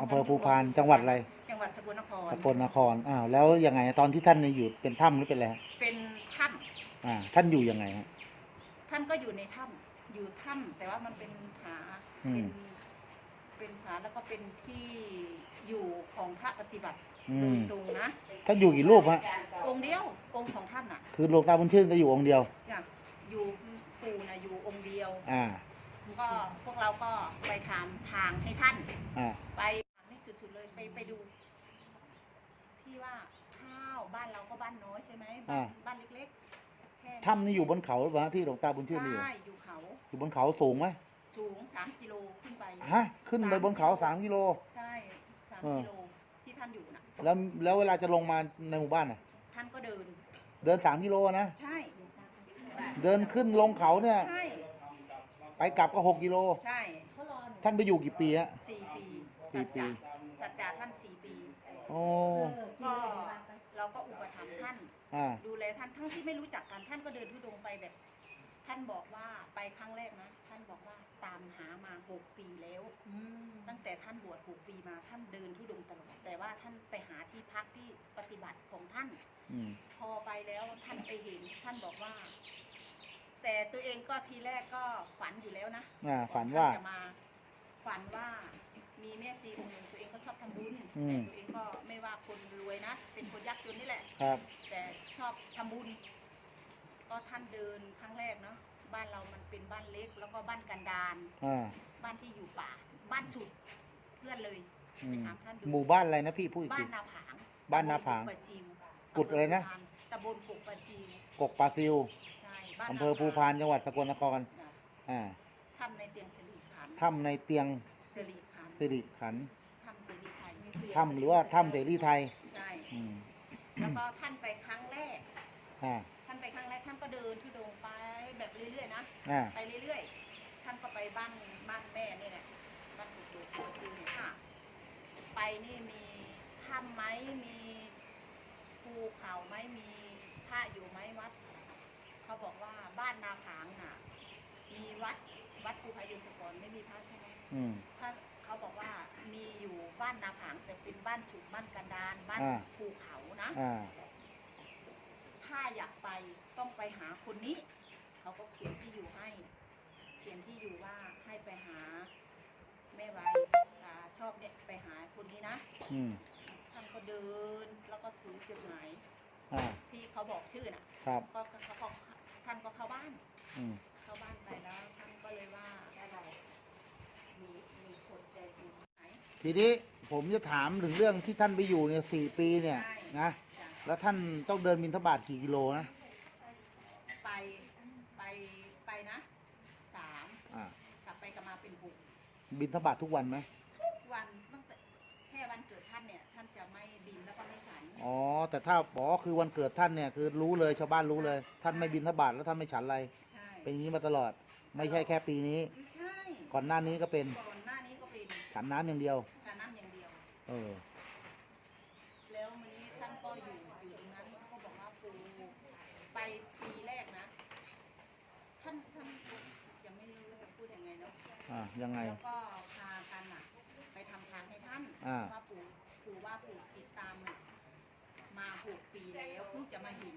อำเภอภูพานจังหวัดอะไรจังหวัดสกลนครสกลนครอ้าวแล้วยังไงตอนที่ท่านเนี่ยอยู่เป็นถ้ำหรือเป็นอะไรฮะเป็นถ้อ่าท่านอยู่ยังไงฮะำท่านก็อยู่ในถ้ำอยู่ถ้ำแต่ว่ามันเป็นผาอืเป็นม เป็นผาแล้วก็เป็นที่อยู่ของพระปฏิบัติอืโดมยตรงนะท่านอยู่กี่รูปฮะองค์เดียวองค์ของท่านอะคือหลวงตาบุญชื่นจะอยู่องค์เดียว จ้ะอยู่ปู่นะอยู่องค์เดียว อ่า ก็พวกเราก็ไปทำทางให้ท่าน อ่า ไปทางให้สุดๆเลยไปไปดูที่ว่าข้าวบ้านเรา ก็บ้านน้อยใช่ไหมบ้านบ้านเล็กๆแค่ถ้ำนี่อยู่บนเขาหรือเปล่าฮะที่หลวงตาบุญชื่นมีอยู่ ใช่อยู่เขาอยู่บนเขาสูงไหมสูงสามกิโลขึ้นไปฮะ ขึ้นไปบนเขาสามกิโล ใช่สามเออ กิโลที่ท่านอยู่น่ะ แล้วแล้วเวลาจะลงมาในหมู่บ้านน่ะ ท่านก็เดิน เดินสามกิโลนะ ใช่เดินขึ้นลงเขาเนี่ย ใช่ไปกลับก็หกกิโล ใช่ท่านไปอยู่กี่ปีฮะ สี่ปีสี่ปี สัจจะท่านสี่ปี โอ้ ก็ เราก็อุปถัมภ์ท่านอ่า ดูแลท่านทั้งที่ไม่รู้จักกันท่านก็เดินทุดงค์ไปแบบ ท่านบอกว่าไปครั้งแรกนะท่านบอกว่าตามหามาหกปีแล้วตั้งแต่ท่านบวชหกปีมาท่านเดินทุดงค์ตลอดแต่ว่าท่านไปหาที่พักที่ปฏิบัติของท่าน อืม พอไปแล้วท่านไปเห็นท่านบอกว่า แต่ตัวเองก็ทีแรกก็ฝันอยู่แล้วนะอ่าฝันว่า ท่จะมา ฝันว่ามีแม่ซีองค์หนึ่งตัวเองก็ ชอบทำบุญอืมแต่ตัวเองก็ไม่ว่าคนรวยนะ เป็นคนยากจนนี่แหละ ครับ แต่ชอบทำบุญ ก็ท่านเดินครั้งแรกเนาะบ้านเรามันเป็นบ้านเล็ก แล้วก็บ้านกันดารอ่าบ้านที่อยู่ป่า บ้านสุดเพื่อนเลยอืไปมถามท่านดูหมู่บ้านอะไรนะพี่พูดอีกบ้าที นนาผางบ้านนาผางตำบลกกปะซิวกุดอะไรนะ ตำบลกุกปะซิวกกปลาซิวใช่บ้านอำเภอภูพานจังหวัดสกลนครจ้ะอ่าทำในเตียงสิริขันธ์ถ้ำในเตียงสิริขันธ์สิริขันธ์ทำเสรีไทย ถ้ำหรือว่าถ้ำเสรีไทยใช่อืมแล้วก็ท่านไปครั้งแรก อ่าท่านไปครั้งแรกท่านก็เดินทุดงค์ไปแบบเรื่อยๆนะ อ่าไปเรื่อยๆ ท่านก็ไปบ้านบ้านแม่นี่แหละบ้านกุกกุกกุกซิวเนี่ยค่ะ ไปนี่มีถ้ำไหมมีภูเขาไหมมีพระอยู่ไหมวัด เขาบอกว่าบ้านนาผางน่ะ มีวัดวัดภูพายุนก่อนไม่มีพระใช่ไหมอืม ถ้าเขาบอกว่ามีอยู่ บ้านนาผางแต่เป็นบ้านสุดบ้านกันดารบ้านอ่า ภูเขานะ อ่า ถ้าอยากไปต้องไปหาคนนี้ เขาก็เขียนที่อยู่ให้ เขียนที่อยู่ว่าให้ไปหาแม่ไว้อ่าชอบเนี่ยไปหาคนนี้นะอืม ท่านก็เดินแล้วก็ถือจดหมายอ่า ที่เขาบอกชื่อน่ะครับ ก็เขาก็ท่านก็เข้าบ้าน อืม เข้าบ้านไปแล้วท่านก็เลยว่าอะไรมีมีคนใจบุญไหมทีนี้ ผมจะถามถึงเรื่องที่ท่านไปอยู่เนี่ยสี่ปีเนี่ยใช่นะจ้ะแล้วท่านต้องเดินบินทบาทกี่กิโลนะไปไปไปนะสามอ่ากลับไปกลับมาเป็นหกบินทบาททุกวันไหมทุกวันตั้งแต่แค่วันเกิดท่านเนี่ย ท่านจะไม่บินแล้วก็ไม่ฉันอ๋อแต่ถ้าบอกว่าคือวันเกิดท่านเนี่ยคือรู้เลยชาวบ้านรู้เลย ท่านไม่บินทบาทแล้วท่านไม่ฉันอะไร ใช่เป็นอย่างนี้มาตลอด ไม่ใช่แค่ปีนี้ไม่ใช่ก่อนหน้านี้ก็เป็นก่อนหน้านี้ก็เป็นฉันน้ำอย่างเดียว เดียวเออ แล้ววันนี้ท่านก็อยู่อยู่ตรงนั้นเขาก็บอกว่าปูไปปีแรกนะ ท่านท่านยังไม่รู้จะพูดยังไงเนาะอ่ายังไง แล้วก็พากันอะไปทำทางให้ท่านอ่า ว่าปู่ปู่ว่าปู่ติดตามอะมาหกปีแล้วเพิ่งจะมาเห็น